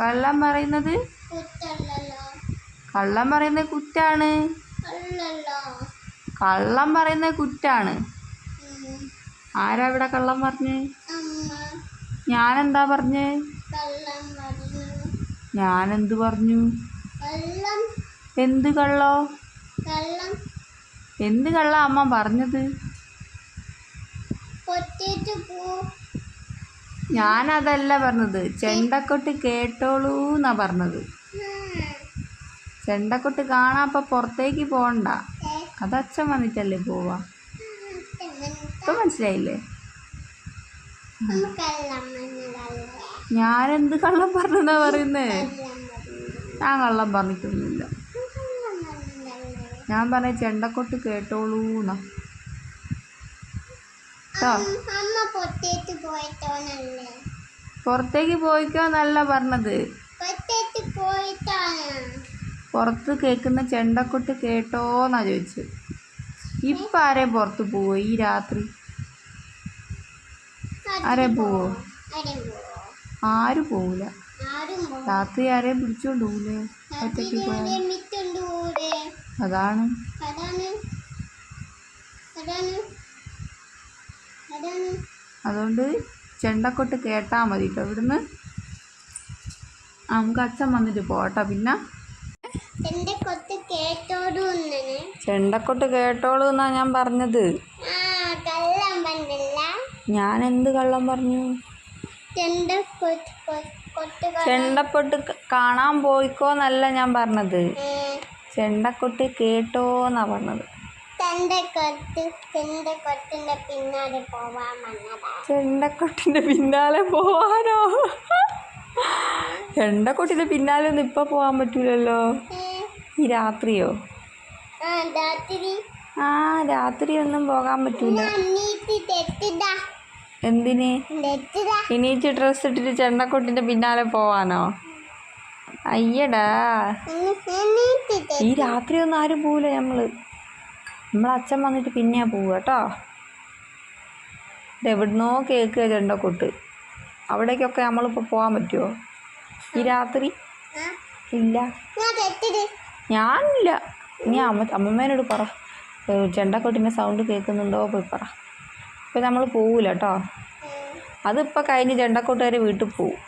കള്ളം പറയുന്നത്? കള്ളം പറയുന്നത് കുറ്റാണ്. കള്ളം പറയുന്നത് കുറ്റാണ്. ആരാ ഇവിടെ കള്ളം പറഞ്ഞ്? ഞാനെന്താ പറഞ്ഞ്? ഞാനെന്ത് പറഞ്ഞു? എന്ത് കള്ളോ? എന്ത് കള്ള അമ്മ പറഞ്ഞത്? ഞാനതല്ല പറഞ്ഞത്. ചെണ്ടക്കൊട്ട് കേട്ടോളൂ എന്നാ പറഞ്ഞത്. ചെണ്ടക്കൊട്ട് കാണാൻ അപ്പം പുറത്തേക്ക് പോകണ്ട. അതച്ഛൻ വന്നിട്ടല്ലേ പോവാ? ഇപ്പൊ മനസ്സിലായില്ലേ? ഞാനെന്ത് കള്ളം പറഞ്ഞതാ പറയുന്നേ? ഞാൻ കള്ളം പറഞ്ഞിട്ടൊന്നുമില്ല. ഞാൻ പറഞ്ഞ ചെണ്ടക്കൊട്ട് കേട്ടോളൂ എന്നാ കേട്ടോ പുറത്തേക്ക് പോയിക്കോ എന്നല്ല പറഞ്ഞത്. പുറത്ത് കേൾക്കുന്ന ചെണ്ടക്കൊട്ട് കേട്ടോന്നാ ചോദിച്ചു ഇപ്പം ആരെ പുറത്ത് പോവോ? ഈ രാത്രി? ആരെ പോവോ? ആരും പോവൂല ആരും പോവില്ല ആരും പോവോ? രാത്രി ആരെയും പിടിച്ചോണ്ട് പോവില്ലേ ഒറ്റയ്ക്ക് പോയാൽ അതാണ്. അതാണ്. അതാണ്. അതുകൊണ്ട് ചെണ്ടക്കൊട്ട് കേട്ടാൽ മതി കേട്ടോ ഇവിടുന്ന് നമുക്ക് അച്ഛൻ വന്നിട്ട് പോട്ടോ പിന്നെ ചെണ്ടക്കൊട്ട് കേട്ടോളൂ എന്നാ ഞാൻ പറഞ്ഞത്. ഞാൻ എന്ത് കള്ളം പറഞ്ഞു? ചെണ്ടപ്പൊട്ട് കാണാൻ പോയിക്കോന്നല്ല ഞാൻ പറഞ്ഞത്. ചെണ്ടക്കൊട്ട് കേട്ടോന്നാ പറഞ്ഞത്. പിന്നാലെ പോവാൻ വന്നതാ. ചെണ്ടക്കൊട്ടിന്റെ പിന്നാലെ പോവാനോ? ചെണ്ടക്കൊട്ടിന്റെ പിന്നാലെ ഒന്നും ഇപ്പൊ പോവാൻ പറ്റൂലല്ലോ. ഈ രാത്രിയോ? ആ രാത്രി. ആ രാത്രി ഒന്നും പോകാൻ പറ്റൂല. എന്തിന്? എണീറ്റ് ഡ്രസ് ഇട്ടിട്ട് ചെണ്ടക്കൊട്ടിന്റെ പിന്നാലെ പോവാനോ? അയ്യടാ. ഈ രാത്രി ഒന്നും ആരും പോവില്ല നമ്മൾ നമ്മളെ അച്ഛൻ വന്നിട്ട് പിന്നെയാ പോവുക കേട്ടോ. ഇത് എവിടുന്നോ കേൾക്കുക ചെണ്ടക്കൊട്ട് അവിടേക്കൊക്കെ നമ്മളിപ്പോൾ പോകാൻ പറ്റുമോ ഈ രാത്രി? ഇല്ല. ഞാനില്ല. ഇനി അമ്മ അമ്മമ്മേനോട് പറ. ചെണ്ടക്കൊട്ടിന്റെ സൗണ്ട് കേൾക്കുന്നുണ്ടോ? പോയി പറ. ഇപ്പം നമ്മൾ പോവില്ല കേട്ടോ. അതിപ്പോൾ കഴിഞ്ഞ് വരെ വീട്ടിൽ പോവും.